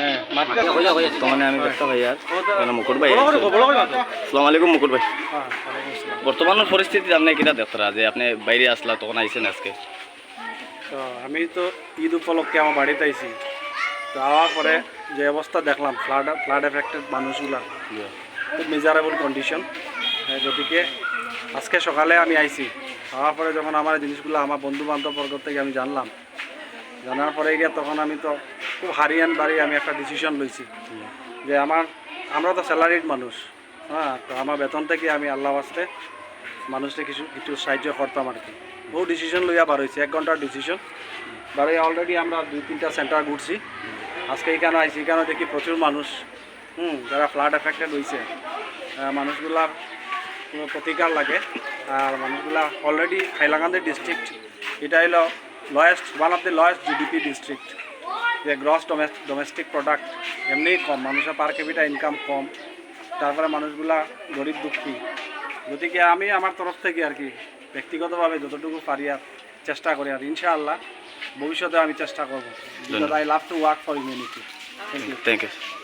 হ্যাঁ বর্তমানে আমি ব্যস্ত ভাই আর। কেন মুকুট ভাই বলো করে বলো করে মাতো আসসালামু আলাইকুম মুকুট ভাই। হ্যাঁ। বর্তমানের পরিস্থিতি আপনি কিটা দেখতরা যে আপনি বাইরে আসলা তখন আইছেন আজকে। তো আমি তো ঈদ উপলক্ষে আমার বাড়িতে আইছি। তো আওয়ার পরে যে অবস্থা দেখলাম ফ্লাড ফ্লাড এফেক্টেড মানুষগুলা। খুব মেজারেবল কন্ডিশন গতিকে আজকে সকালে আমি আইছি। হওয়ার পরে যখন আমার জিনিসগুলো আমার বন্ধু বান্ধব বর্গ থেকে আমি জানলাম। জানার পরে গিয়ে তখন আমি তো খুব হারিয়ান বাড়ি আমি একটা ডিসিশন লইছি। যে আমার, আমরা তো স্যালারিড মানুষ হ্যাঁ তো আমার বেতন থেকে আমি আল্লাহ আসতে মানুষকে কিছু কিছু সাহায্য করতাম আর কি। বহু ডিসিশন লইয়া বার হয়েছে এক ঘণ্টার ডিসিশন বারে অলরেডি আমরা দুই, তিনটা সেন্টার ঘুরছি। আজকে এখানে আইছি এখানে দেখি প্রচুর মানুষ, হুম, যারা ফ্লাড এফেক্টেড হয়েছে মানুষগুলার কোনো প্রতিকার লাগে। আর মানুষগুলা অলরেডি হাইলাকান্দি ডিস্ট্রিক্ট এটা হলো lowest one of the lowest GDP district যে গ্রস ডোমেস্টিক প্রোডাক্ট এমনিই কম মানুষের পার ক্যাপিটা ইনকাম কম তারপরে মানুষগুলা গরিব দুঃখী। গতিকে আমি আমার তরফ থেকে আর কি ব্যক্তিগতভাবে যতটুকু পারি আর চেষ্টা করি আর ইনশাআল্লাহ ভবিষ্যতে আমি চেষ্টা করব। I love to work for unity thank you thank you